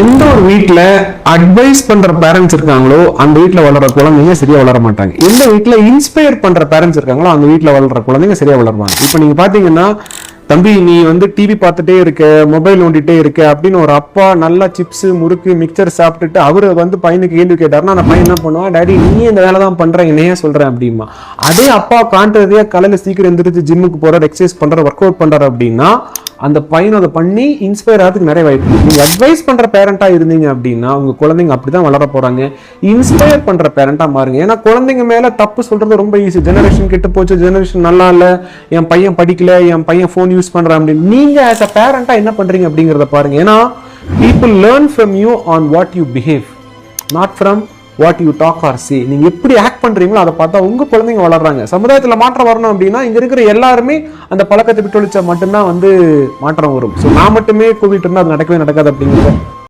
எந்த ஒரு வீட்டில் அட்வைஸ் பண்ற பேரண்ட்ஸ் இருக்காங்களோ அந்த வீட்டில் வளர்ற குழந்தைங்க சரியா வளர மாட்டாங்க. எந்த வீட்டில் இன்ஸ்பயர் பண்ற பேரண்ட்ஸ் இருக்காங்களோ அந்த வீட்டில் வளர்ற குழந்தைங்க சரியா வளருவாங்க. இப்போ நீங்க பாத்தீங்கன்னா தம்பி நீ வந்து டிவி பார்த்துட்டே இருக்க மொபைல் நோண்டிட்டே இருக்க அப்படின்னு ஒரு அப்பா நல்லா சிப்ஸ் முறுக்கு மிக்சர் சாப்பிட்டுட்டு அவர் வந்து பையனுக்கு கேள்வி கேட்டாருன்னா அந்த பையன் என்ன பண்ணுவான்? டேடி நீ இந்த வேலை தான் பண்ற என்னையே சொல்றேன் அப்படிமா அதே அப்பா காண்றதே காலையில சீக்கிரம் எந்திரிச்சு ஜிம்முக்கு போறாரு எக்ஸசைஸ் பண்றாரு ஒர்க் அவுட் பண்றாரு அப்படின்னா அந்த பையன் அதை பண்ணி இன்ஸ்பயர் ஆகிறதுக்கு நிறைய வாய்ப்பு நீங்கள் அட்வைஸ் பண்ணுற பேரண்ட்டாக இருந்தீங்க அப்படின்னா உங்கள் குழந்தைங்க அப்படிதான் வளர போகிறாங்க இன்ஸ்பயர் பண்ணுற பேரண்ட்டாக மாறுங்க. ஏன்னா குழந்தைங்க மேலே தப்பு சொல்கிறது ரொம்ப ஈஸி ஜெனரேஷன் கெட்டு போச்சு ஜெனரேஷன் நல்லா இல்லை என் பையன் படிக்கல என் பையன் ஃபோன் யூஸ் பண்ணுறான் அப்படின்னு. நீங்கள் ஆஸ் அ பேரண்ட்டாக என்ன பண்ணுறீங்க அப்படிங்கிறத பாருங்க. ஏன்னா people learn from you on what you behave not from what you talk or see நீங்க எப்படி ஆக்ட் பண்றீங்களோ அதை பார்த்தா உங்க குழந்தைங்க வளர்றாங்க. சமுதாயத்துல மாற்றம் வரணும் அப்படின்னா இங்க இருக்கிற எல்லாருமே அந்த பழக்கத்தை விட்டு ஒழிச்சா மட்டும்தான் வந்து மாற்றம் வரும். ஸோ நான் மட்டுமே கூவிட்டு இருந்தால் அது நடக்கவே நடக்காது அப்படிங்கிறத